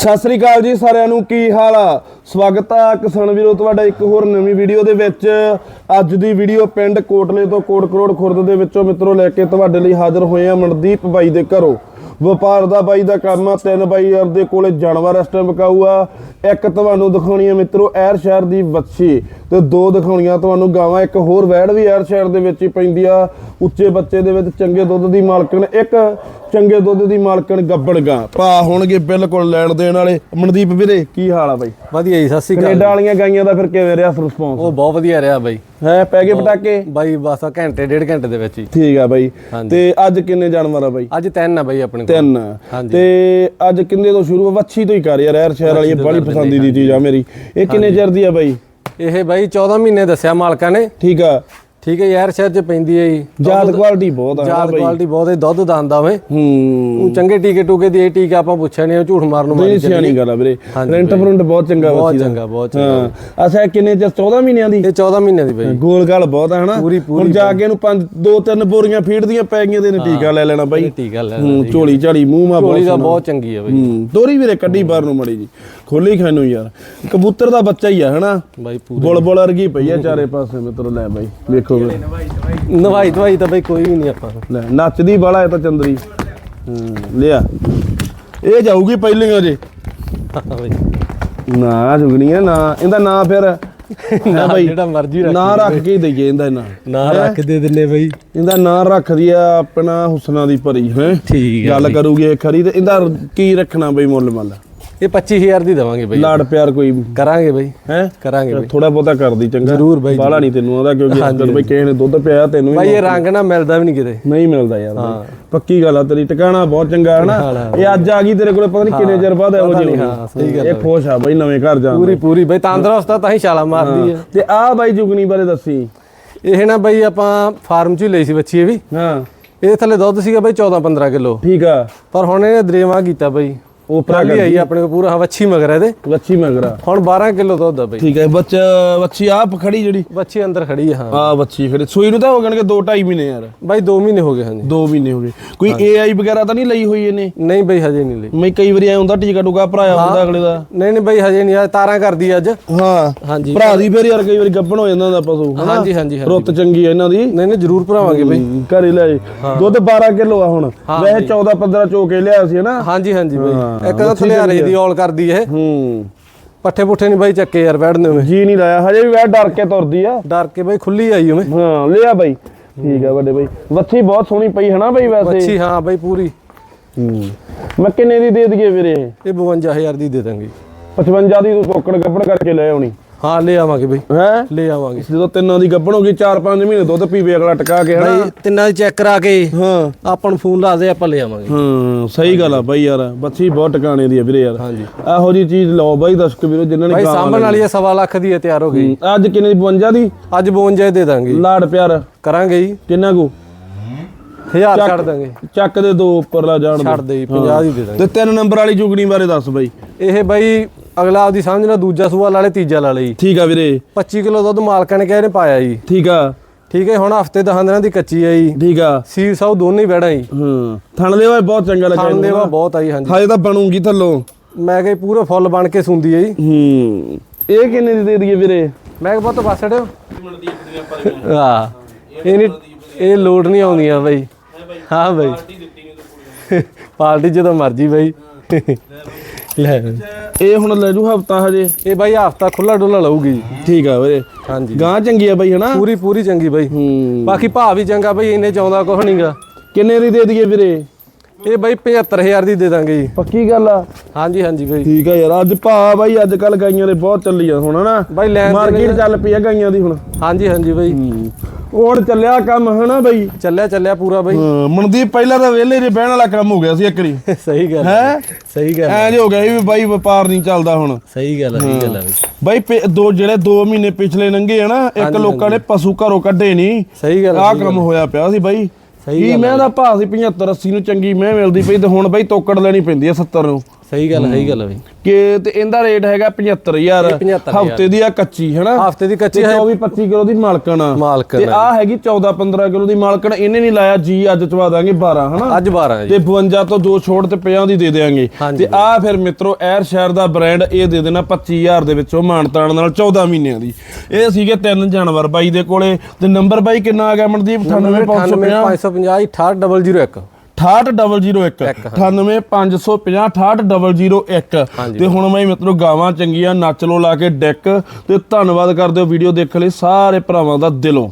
ਸਤਿ ਸ੍ਰੀ ਅਕਾਲ ਜੀ ਸਾਰਿਆਂ ਨੂੰ, ਕੀ ਹਾਲ ਆ? ਸਵਾਗਤ ਆ ਕਿਸਾਨ ਵੀਰੋ, ਤੁਹਾਡਾ ਇੱਕ ਹੋਰ ਨਵੀਂ ਵੀਡੀਓ ਦੇ ਵਿੱਚ। ਅੱਜ ਦੀ ਵੀਡੀਓ ਪਿੰਡ ਕੋਟਲੇ ਤੋਂ ਕੋਟ ਕਰੋੜ ਖੁਰਦ ਦੇ ਵਿੱਚੋਂ ਮਿੱਤਰੋ ਲੈ ਕੇ ਤੁਹਾਡੇ ਲਈ ਹਾਜ਼ਰ ਹੋਏ ਆ ਮਨਦੀਪ ਬਾਈ ਦੇ ਘਰੋਂ। ਵਪਾਰ ਦਾ ਬਾਈ ਦਾ ਕੰਮ ਆ, ਤਿੰਨ ਬਾਈ ਯਾਰ ਦੇ ਕੋਲੇ ਜਾਨਵਰ ਇਸ ਟਾਈਮ ਵਿਕਾਊ ਆ ਇੱਕ ਤੁਹਾਨੂੰ ਦਿਖਾਉਣੀ ਆ ਮਿੱਤਰੋ, ਐਰ ਸ਼ਹਿਰ ਦੀ ਬੱਚੀ ਤੇ ਦੋ ਦਿਖਾਉਣੀਆਂ ਤੁਹਾਨੂੰ ਗਾਵਾਂ ਇੱਕ ਹੋਰ ਵੈੜ ਵੀ ਐਰ ਸ਼ਹਿਰ ਦੇ ਵਿੱਚ ਹੀ ਪੈਂਦੀ ਆ ਉੱਚੇ ਬੱਚੇ ਦੇ ਵਿੱਚ ਚੰਗੇ ਦੁੱਧ ਦੀ ਮਾਲਕਣ ਇੱਕ ਚੰਗੇ ਦੁੱਧ ਦੀ ਮਾਲਕਣ ਗੱਬੜ ਗਾਂ। ਭਾ ਹੋਣਗੇ ਬਿਲਕੁਲ ਲੈਣ ਦੇਣ ਵਾਲੇ। ਮਨਦੀਪ ਵੀਰੇ ਕੀ ਹਾਲ ਆ ਬਾਈ? ਵਧੀਆ ਜੀ ਸਤਿ ਸ਼੍ਰੀ ਕੈਨੇਡਾ ਵਾਲੀਆਂ ਗਾਈਆਂ ਦਾ ਫਿਰ ਕਿਵੇਂ ਰਿਹਾ ਰਿਸਪੌਂਸ ਉਹ ਬਹੁਤ ਵਧੀਆ ਰਿਹਾ ਬਾਈ। ਹੈ ਪੈ ਗਏ ਪਟਾਕੇ? ਬਾਈ ਬਸ ਆ ਘੰਟੇ ਡੇਢ ਘੰਟੇ ਦੇ ਵਿੱਚ ਹੀ। ਠੀਕ ਆ ਬਾਈ। ਤੇ ਅੱਜ ਕਿੰਨੇ ਜਾਨਵਰ ਆ ਬਾਈ? ਅੱਜ ਤਿੰਨ ਆ ਬਾਈ ਆਪਣੇ ਕੋਲ। ਤਿੰਨ। ਤੇ ਅੱਜ ਕਿੰਨੇ ਤੋਂ ਸ਼ੁਰੂ ਵੱਛੀ ਤੋਂ ਹੀ ਕਰ ਯਾਰ ਯਾਰ ਸ਼ਹਿਰ ਵਾਲੀ ਬੜੀ ਪਸੰਦੀ ਦੀ ਚੀਜ਼ ਆ ਮੇਰੀ। ਇਹ ਕਿੰਨੇ ਚਿਰ ਦੀ ਆ ਬਾਈ? ਇਹ ਬਾਈ 14 ਮਹੀਨੇ ਦੱਸਿਆ ਮਾਲਕਾਂ ਨੇ। ਠੀਕ ਆ। ਠੀਕ ਹੈ ਯਾਰ ਸ਼ਹਿਰ ਚ ਪੈਂਦੀ ਹੈ ਜੀ। ਜਾਤ ਕੁਆਲਿਟੀ ਬਹੁਤ ਆ ਨਾ ਜਾਤ ਕੁਆਲਿਟੀ ਬਹੁਤ ਹੈ ਦੁੱਧ ਦੰਦਾ ਵੇ ਹੂੰ। ਚੰਗੇ ਟੀਕੇ ਟੂਕੇ ਦੀ ਇਹ ਟੀਕਾ ਆਪਾਂ ਪੁੱਛਿਆ ਨਹੀਂ ਝੂਠ ਮਾਰਨ ਨੂੰ ਮਾਰੀ ਸਿਆਣੀ ਗੱਲ ਆ ਵੀਰੇ। ਰੈਂਟ ਫਰੰਟ ਬਹੁਤ ਚੰਗਾ ਬਹੁਤ ਵੱਛੀ ਦਾ। ਚੰਗਾ ਬਹੁਤ ਚੰਗਾ ਇਹ ਕਿੰਨੇ ਚਿਰ 14 ਮਹੀਨਿਆਂ ਦੀ? ਇਹ 14 ਮਹੀਨੇ ਦੀ ਬਾਈ। ਗੋਲ ਗਾਲ ਬਹੁਤ ਆ ਹਨਾ? ਪੂਰੀ- ਪੂਰੀ ਹੁਣ ਜਾ ਕੇ ਇਹਨੂੰ ਪੰਜ ਦੋ ਤਿੰਨ ਬੋਰੀਆਂ ਫੀਡ ਦੀਆਂ ਪੈ ਗਈਆਂ ਤੇ ਇਹਨੇ ਟੀਕਾ ਲੈ ਲੈਣਾ ਬਾਈ। ਟੀਕਾ ਲੈ ਹੂੰ ਝੋਲੀ ਝਾੜੀ ਮੂੰਹ ਮਾ ਬਹੁਤ ਦਾ ਬਹੁਤ ਚੰਗੀ ਹੈ ਬਾਈ। ਹੂੰ ਦੋਰੀ ਵੀਰੇ ਕੱਢੀ ਬਾਹਰ ਨੂੰ ਮੜੀ ਜੀ। ਖੋਲੀ ਖਾਨੂੰ ਯਾਰ। ਕਬੂਤਰ ਦਾ ਬੱਚਾ ਹੀ ਆ ਹਨਾ? ਬਾਈ ਪੂਰੀ ਬੁਲਬੁਲ ਵਰਗੀ ਪਈ ਆ ਚਾਰੇ ਪਾਸੇ ਮਿੱਤਰ ਲੈ ਬਾਈ ਵੇਖੋ। ਵੀਰੇ। ਨਵਾਈ ਧਵਾਈ ਤਾਂ ਬਾਈ ਕੋਈ ਵੀ ਨਹੀਂ ਆਪਾਂ। ਨੂੰ। ਲੈ ਨੱਚਦੀ ਬਾਲਾ ਇਹ ਤਾਂ ਚੰਦਰੀ। ਹੂੰ ਲਿਆ। ਇਹ ਜਾਊਗੀ ਪਹਿਲੀਆਂ ਜੇ। ਹਾਂ ਬਾਈ। ਨਾ ਜੁਗਣੀ ਹੈ ਨਾ। ਇਹਦਾ ਨਾਂ ਫਿਰ ਹੈ ਬਾਈ। ਜਿਹੜਾ ਮਰਜ਼ੀ ਰੱਖ ਨਾਂ ਰੱਖ ਕੇ ਹੀ ਦਈਏ ਇਹਦਾ ਨਾਂ। ਨਾ ਰੱਖ ਦੇ ਦਿੰਨੇ ਬਾਈ। ਇਹਦਾ ਨਾਂ ਰੱਖਦੀ ਆ ਆਪਣਾ ਹੁਸਨਾ ਦੀ ਪਰੀ ਹੈ? ਠੀਕ ਹੈ ਗੱਲ ਕਰੂਗੀ ਇਹ ਖਰੀ ਤੇ ਇਹਦਾ ਕੀ ਰੱਖਣਾ ਬਈ ਮੁੱਲ ਮੱਲ ਇਹ 25000 ਦੀ ਦਵਾਂਗੇ ਬਾਈ। ਲਾੜ ਪਿਆਰ ਕੋਈ ਕਰਾਂਗੇ ਬਾਈ। ਹੈ? ਕਰਾਂਗੇ ਬਾਈ। ਥੋੜਾ ਬਹੁਤਾ ਕਰਦੀ ਚੰਗਾ। ਜ਼ਰੂਰ ਬਾਈ, ਬਾਲਾ ਨਹੀਂ ਤੈਨੂੰ ਆਉਂਦਾ ਕਿਉਂਕਿ ਅੱਜ ਬਈ ਕਿਸੇ ਨੇ ਦੁੱਧ ਪਿਆ ਤੈਨੂੰ ਬਾਈ ਇਹ ਰੰਗ ਨਾ ਮਿਲਦਾ ਵੀ ਨਹੀਂ ਕਿਤੇ। ਨਹੀਂ ਮਿਲਦਾ ਯਾਰ। ਪੱਕੀ ਗੱਲ ਆ ਤੇਰੀ ਟਿਕਾਣਾ ਬਹੁਤ ਚੰਗਾ ਹੈ ਨਾ। ਇਹ ਅੱਜ ਆ ਗਈ ਤੇਰੇ ਕੋਲੇ ਪਤਾ ਨਹੀਂ ਕਿੰਨੇ ਚਿਰ ਬਾਅਦ ਇਹੋ ਜਿਹੀ। ਹਾਂ, ਸਹੀ ਗੱਲ ਇਹ ਖੁਸ਼ ਆ ਬਈ ਨਵੇਂ ਘਰ ਜਾਣ ਪੂਰੀ ਪੂਰੀ ਬਾਈ ਤੰਦਰੁਸਤ ਆ ਤਾਂ ਹੀ ਛਾਲਾ ਮਾਰਦੀ ਹੈ। ਤੇ ਆ ਬਾਈ ਜੁਗਨੀ ਬਾਰੇ ਦੱਸੀ। ਇਹ ਨਾ ਬਾਈ ਆਪਾਂ ਫਾਰਮ 'ਚ ਹੀ ਲਈ ਸੀ ਬੱਚੀ ਇਹ ਵੀ। ਹਾਂ। ਇਹ ਥੱਲੇ ਦੁੱਧ ਸੀਗਾ ਬਾਈ 14 15 ਕਿਲੋ। ਠੀਕ ਆ। ਪਰ ਹੁਣ ਇਹਨੇ ਦਰੇਵਾ ਕੀਤਾ ਬਾਈ। ਉਹ ਪ੍ਰਾਲੀ ਆਈ ਆਪਣੇ ਕੋ ਪੂਰਾ ਹਾਂ ਵੱਛੀ ਮਗਰ ਇਹਦੇ। ਵੱਛੀ ਮਗਰਾ ਹੁਣ 12 ਕਿਲੋ ਦੁੱਧ ਆ ਬਾਈ। ਠੀਕ ਹੈ ਬੱਚ ਵੱਛੀ ਆ ਖੜੀ ਜਿਹੜੀ? ਵੱਛੀ ਅੰਦਰ ਖੜੀ ਆ ਹਾਂ। ਆ ਵੱਛੀ ਖੜੀ ਸੂਈ ਨੂੰ ਤਾਂ ਹੋ ਗਣਗੇ 2 2.5 ਮਹੀਨੇ ਯਾਰ। ਬਾਈ 2 ਮਹੀਨੇ ਹੋ ਗਏ ਹਾਂਜੀ। 2 ਮਹੀਨੇ ਹੋ ਗਏ। ਕੋਈ ਏਆਈ ਵਗੈਰਾ ਤਾਂ ਨਹੀਂ ਲਈ ਹੋਈ ਇਹਨੇ? ਨਹੀਂ ਬਾਈ ਹਜੇ ਨਹੀਂ ਲਈ। ਮੈਂ ਕਈ ਵਾਰੀ ਐ ਹੁੰਦਾ ਟੀਕਾ ਟੂਕਾ ਭਰਾਇਆ ਹੁੰਦਾ ਅਗਲੇ ਦਾ। ਨਹੀਂ ਨਹੀਂ ਬਾਈ ਹਜੇ ਨਹੀਂ ਆ ਤਾਰਾਂ ਕਰਦੀ ਅੱਜ। ਹਾਂ। ਹਾਂਜੀ। ਭਰਾ ਦੀ ਫਿਰ ਯਾਰ ਕਈ ਵਾਰੀ ਗੱਬਣ ਹੋ ਜਾਂਦਾ ਹੁੰਦਾ ਪਸ਼ੂ ਹਾਂਜੀ ਹਾਂਜੀ ਰੁੱਤ ਚੰਗੀ ਆ ਇਹਨਾਂ ਦੀ। ਨਹੀਂ ਨਹੀਂ ਜ਼ਰੂਰ ਭਰਾਵਾਂਗੇ ਬਾਈ। ਘਰੇ ਲੈ। ਦੁੱਧ 12 ਕਿਲੋ ਆ ਹੁਣ। ਵੈਸੇ 14 15 ਚੋਕੇ ਲਿਆ ਸੀ ਹਨਾ? ਹਾਂਜੀ ਹਾਂਜੀ ਬਾਈ। ਹਾਂ, ਇੱਕ ਤਾਂ ਥਲਿਆਰੇ ਦੀ ਔਲ ਕਰਦੀ ਇਹ। ਹੂੰ। ਪੱਠੇ ਪੁੱਠੇ ਨਹੀਂ ਬਾਈ ਚੱਕੇ ਯਾਰ ਬੈਠਨੇ ਉਵੇਂ। ਜੀ ਨਹੀਂ ਲਾਇਆ ਹਜੇ ਵੀ ਵੈ ਡਰ ਕੇ ਤੁਰਦੀ ਆ। ਡਰ ਕੇ ਬਾਈ ਖੁੱਲੀ ਆਈ ਉਵੇਂ। ਹਾਂ ਲਿਆ ਬਾਈ। ਠੀਕ ਆ ਵੱਡੇ ਬਾਈ। ਵੱਛੀ ਬਹੁਤ ਸੋਹਣੀ ਪਈ ਹਨਾ ਬਾਈ ਵੈਸੇ? ਅੱਛੀ ਹਾਂ ਬਾਈ ਪੂਰੀ। ਹੂੰ। ਮੈਂ ਕਿੰਨੇ ਦੀ ਦੇ ਦਈਏ ਵੀਰੇ? ਇਹ 52000 ਦੀ ਦੇ ਦਾਂਗੇ। 55 ਦੀ ਤੂੰ ਟੋਕੜ ਗੱਬੜ ਕਰਕੇ ਲੈ ਆਉਣੀ। ਹਾਂ ਲੈ ਆਵਾਂਗੇ ਬਾਈ। ਹੈ? ਲੈ ਆਵਾਂਗੇ। ਜਦੋਂ ਤਿੰਨਾਂ ਦੀ ਗੱਬਣ ਹੋ ਗਈ 4-5 ਮਹੀਨੇ ਦੁੱਧ ਪੀਵੇ ਅਗਲਾ ਟਕਾ ਕੇ ਹਨਾ? ਬਾਈ ਤਿੰਨਾਂ ਦੀ ਚੈੱਕ ਕਰਾ ਕੇ ਹਾਂ। ਆਪਾਂ ਨੂੰ ਫੋਨ ਲਾ ਦੇ ਆਪਾਂ ਲੈ ਆਵਾਂਗੇ। ਹਾਂ ਸਹੀ ਗੱਲ ਆ ਬਾਈ ਯਾਰ ਬੱਚੀ ਬਹੁਤ ਟਿਕਾਣੇ ਦੀ ਆ ਵੀਰੇ ਯਾਰ। ਹਾਂਜੀ। ਇਹੋ ਜੀ ਚੀਜ਼ ਲਓ ਬਾਈ ਦਰਸ਼ਕ ਵੀਰੋ ਜਿਨ੍ਹਾਂ ਨੇ ਬਾਈ ਸਾਂਭਣ ਵਾਲੀ ਇਹ ਸਵਾ ਲੱਖ ਦੀ ਹੈ ਤਿਆਰ ਹੋ ਗਈ। ਅੱਜ ਕਿੰਨੇ ਦੀ? 52 ਦੀ? ਅੱਜ 52 ਦੇ ਦਾਂਗੇ। ਲਾੜ ਪਿਆਰ। ਕਰਾਂਗੇ ਜੀ। ਕਿੰਨਾ ਕੋ? 1000 ਛੱਡ ਦਾਂਗੇ। ਚੱਕ ਦੇ ਦੋ ਉੱਪਰਲਾ ਜਾਣ ਦੇ। ਛੱਡ ਦੇ ਜੀ 50 ਦੀ ਦੇ ਦਾਂਗੇ। ਤੇ ਤਿੰਨ ਨੰਬਰ ਵਾਲੀ ਜੁਗਣੀ ਬਾਰੇ ਦੱਸ ਬਾਈ। ਇਹ ਬਾਈ ਅਗਲਾ ਆਪਦੀ ਸਮਝਣਾ ਦੂਜਾ ਸੂਆ ਲਾਲੇ ਤੀਜਾ ਲਾ ਲਈ ਠੀਕ ਆ ਵੀਰੇ। 25 ਕਿਲੋ ਦੁੱਧ ਮਾਲਕਾਂ ਨੇ ਕਿਹਾ ਨੇ ਪਾਇਆ ਜੀ। ਠੀਕ ਆ। ਠੀਕ ਹੈ ਹੁਣ ਹਫ਼ਤੇ 10 ਦਿਨਾਂ ਦੀ ਕੱਚੀ ਆ ਜੀ। ਠੀਕ ਆ। ਸੀਲ ਸਾਊ ਦੋਨੇ ਬੈੜਾ ਜੀ। ਹਾਂ। ਥਣ ਦੇ ਵਾ ਬਹੁਤ ਚੰਗਾ ਲੱਗਾ ਖਾਣ ਦੇਵਾ ਬਹੁਤ ਆਈ ਹਾਂਜੀ। ਹਾਏ ਤਾਂ ਬਣੂਗੀ ਥੱਲੋਂ। ਮੈਂ ਕਿਹਾ ਪੂਰਾ ਫੁੱਲ ਬਣ ਕੇ ਸੁੰਦੀ ਜੀ। ਹੂੰ। ਇਹ ਕਿੰਨੇ ਦੀ ਦੇ ਦਈਏ ਵੀਰੇ? ਮੈਂ ਕਿਹਾ ਬਹੁਤ ਬਸ ਛੜਿਓ ਹਾਂ। ਇਹ ਇਹ ਲੋਡ ਨਹੀਂ ਆਉਂਦੀਆਂ ਬਾਈ। ਹਾਂ ਬਾਈ। ਪਾਰਟੀ ਜਦੋਂ ਮਰਜ਼ੀ ਬਾਈ। ਲੈ। ਇਹ ਹੁਣ ਲੈ ਜੂ ਹਫਤਾ ਹਜੇ। ਇਹ ਬਾਈ ਹਫਤਾ ਖੁੱਲਾ ਡੁੱਲਾ ਲਊਗੀ। ਜੀ ਠੀਕ ਆ ਵੀਰੇ। ਹਾਂਜੀ। ਗਾਂ ਚੰਗੀ ਆ ਬਾਈ ਹਨਾ? ਪੂਰੀ ਪੂਰੀ ਚੰਗੀ ਬਾਈ। ਹੂੰ। ਬਾਕੀ ਭਾਅ ਵੀ ਚੰਗਾ ਬਾਈ ਇੰਨੇ ਚਾਉਂਦਾ ਕੁਛ ਨਹੀਂਗਾ ਕਿੰਨੇ ਦੀ ਦੇ ਦਈਏ ਵੀਰੇ? ਇਹ ਬਾਈ 75000 ਦੀ ਦੇ ਦਾਂਗੇ ਜੀ। ਪੱਕੀ ਗੱਲ ਆ? ਹਾਂਜੀ ਹਾਂਜੀ ਬਾਈ। ਠੀਕ ਆ ਯਾਰ ਅੱਜ ਭਾ ਬਾਈ ਅੱਜ ਕੱਲ ਗਾਈਆਂ ਦੇ ਬਹੁਤ ਚੱਲੀ ਆ ਹੁਣ ਹਨਾ? ਬਾਈ ਲੈਣ ਮਾਰਕੀਟ ਚੱਲ ਪਈ ਆ ਗਾਈਆਂ ਦੀ ਹੁਣ। ਹਾਂਜੀ ਹਾਂਜੀ ਬਾਈ। ਹੁਣ ਚੱਲਿਆ ਕੰਮ ਹਨਾ ਬਾਈ? ਚੱਲਿਆ ਚੱਲਿਆ ਪੂਰਾ ਬਾਈ। ਹਾਂ, ਮਨਦੀਪ ਪਹਿਲਾਂ ਤਾਂ ਵਿਹਲੇ ਜੇ ਬਹਿਣ ਵਾਲਾ ਕੰਮ ਹੋ ਗਿਆ ਸੀ ਇੱਕਰੀ ਸਹੀ ਗੱਲ ਹੈ ਸਹੀ ਗੱਲ ਐਂ ਜੇ ਹੋ ਗਿਆ ਸੀ ਵੀ ਬਾਈ ਵਪਾਰ ਨਹੀਂ ਚੱਲਦਾ ਹੁਣ। ਸਹੀ ਗੱਲ ਹੈ ਸਹੀ ਗੱਲ ਹੈ ਬਾਈ। ਬਾਈ ਪਿ- ਦੋ ਜਿਹੜੇ 2 ਮਹੀਨੇ ਪਿਛਲੇ ਲੰਘੇ ਆ ਨਾ ਇੱਕ ਲੋਕਾਂ ਨੇ ਪਸ਼ੂ ਘਰੋਂ ਕੱਢੇ ਨਹੀਂ। ਸਹੀ ਗੱਲ ਆਹ ਕੰਮ ਹੋਇਆ ਪਿਆ ਸੀ ਬਾਈ। ਸਹੀ ਕੀ ਮੈਂ ਦਾ ਭਾਅ ਸੀ 75 80 ਨੂੰ ਚੰਗੀ ਮੈਂ ਮਿਲਦੀ ਪਈ ਤੇ ਹੁਣ ਬਾਈ ਤੋਕੜ ਲੈਣੀ ਪੈਂਦੀ ਆ 70 ਨੂੰ। ਸਹੀ ਗੱਲ ਸਹੀ ਗੱਲ ਆ ਬਈ। ਕਿ ਤੇ ਇਹਦਾ ਰੇਟ ਹੈਗਾ 75000 ਇਹ 75,000 ਹਫ਼ਤੇ ਦੀ ਆ ਕੱਚੀ ਹੈਨਾ? ਹਫ਼ਤੇ ਦੀ ਕੱਚੀ ਤੇ ਹੈ। 24 25 ਕਿਲੋ ਦੀ ਮਾਲਕਣ ਤੇ ਆ। ਹੈਗੀ 14 15 ਕਿਲੋ ਦੀ ਮਾਲਕਣ। ਇਹਨੇ ਨਹੀਂ ਲਾਇਆ ਜੀ ਅੱਜ ਚਵਾ ਦਾਂਗੇ 12 ਹਨਾ? ਅੱਜ 12 ਜੀ। ਤੇ 52 ਤੋਂ ਦੋ ਛੋੜ ਤੇ 50 ਦੀ ਦੇ ਦੇਾਂਗੇ। ਤੇ ਆ ਫਿਰ ਮਿੱਤਰੋ ਐਰ ਸ਼ਹਿਰ ਦਾ ਬ੍ਰਾਂਡ ਇਹ ਦੇ ਦੇਣਾ 25000 ਦੇ ਵਿੱਚੋਂ ਮਾਨਤਾਨ ਨਾਲ 14 ਮਹੀਨਿਆਂ ਦੀ। ਇਹ ਸੀਗੇ ਤਿੰਨ ਜਾਨਵਰ ਬਾਈ ਦੇ ਕੋਲੇ। ਤੇ ਨੰਬਰ ਬਾਈ ਕਿੰਨਾ ਆ ਗਿਆ ਮਨਦੀਪ? 98550 98550 68001 68001 98550 68001 ਤੇ ਹੁਣ ਮੈਂ ਮਿੱਤਰੋ ਗਾਵਾਂ ਚੰਗੀਆਂ ਨੱਚ ਲੋ ਲਾ ਕੇ ਡੈਕ ਤੇ ਧੰਨਵਾਦ ਕਰਦੇ ਹੋ ਵੀਡੀਓ ਦੇਖਣ ਲਈ ਸਾਰੇ ਭਰਾਵਾਂ ਦਾ ਦਿਲੋਂ।